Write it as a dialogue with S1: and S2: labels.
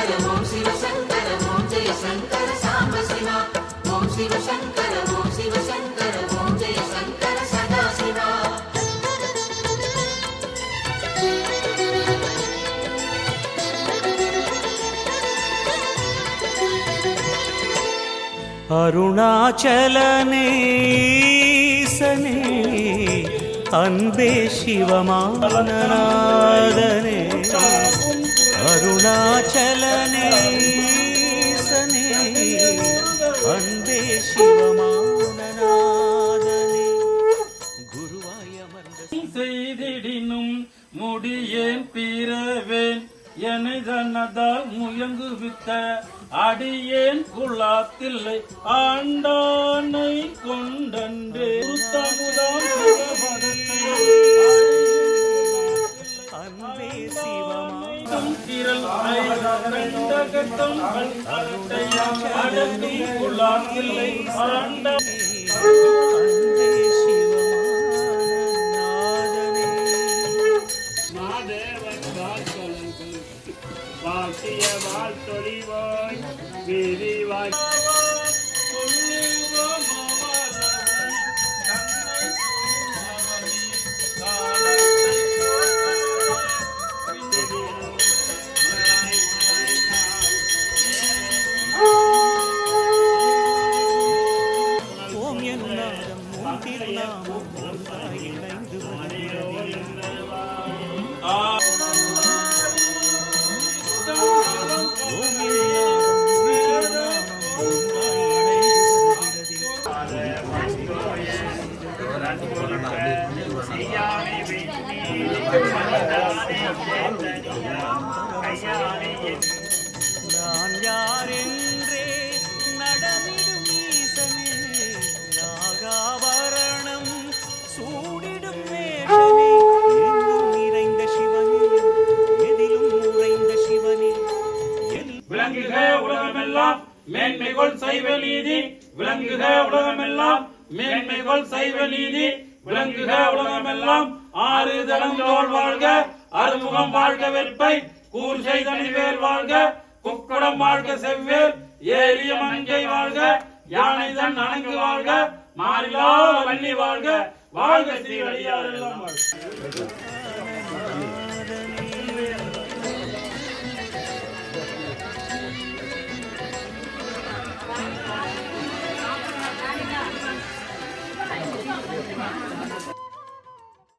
S1: சங்கர ஓம் சிவ. சங்கர ஓம் ஜெய சங்கர
S2: அன்பே சிவமானநாத சிவமானநாதனே. குருவாய் அமர்ந்த
S3: செய்திடினும் முடியேன் பீரவேன் என்னை தன்னதால் முயங்குவித்த அடியேன் குலாத்தில்லை. ஆண்டானை கொண்டன்றே. தமுதாம் பதத்தை கண்டகத்தம் அடங்கும் குலாத்தில்லை ஆண்டா
S2: அன்பே
S4: வாசிய வாழ்த்தொழிவாய் விரிவாய்.
S2: உன் திருநாமம் ஒன்றாய் இணைந்து வருகிறது.
S3: விளங்குக உலகமெல்லாம். மேன்மைகொள் சைவ நீதி. விளங்குக உலகமெல்லாம். மேன்மைகொள் சைவ நீதி. விளங்குக உலகமெல்லாம். ஆறு தளந்தோள் வாழ்க. அறுமுகம் வாழ்க வெற்பை. கூர் செய்தனிவேல் வாழ்க. குக்குடம் வாழ்க செவ்வேல். ஏரிய மங்கை வாழ்க. யானை தன் அணங்கு வாழ்க. மாறிலா வள்ளி வாழ்க. வாழ்க ஸ்ரீ அடியாரெல்லாம் வாழ்க.